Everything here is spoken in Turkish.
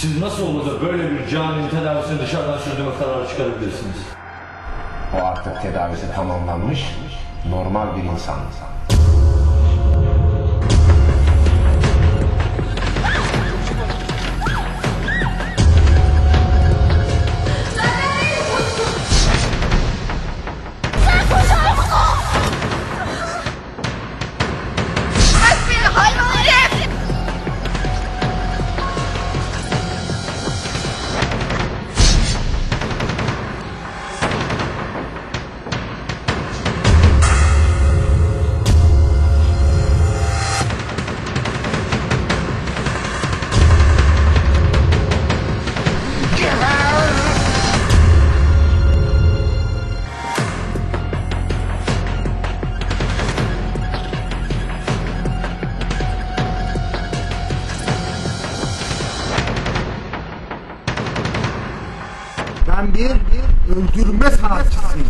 Siz nasıl olur da böyle bir caninin tedavisini dışarıdan sürdürme kararı çıkarabilirsiniz? O artık tedavisi tamamlanmış, normal bir insan. Ben bir öldürme sanatçısıyım.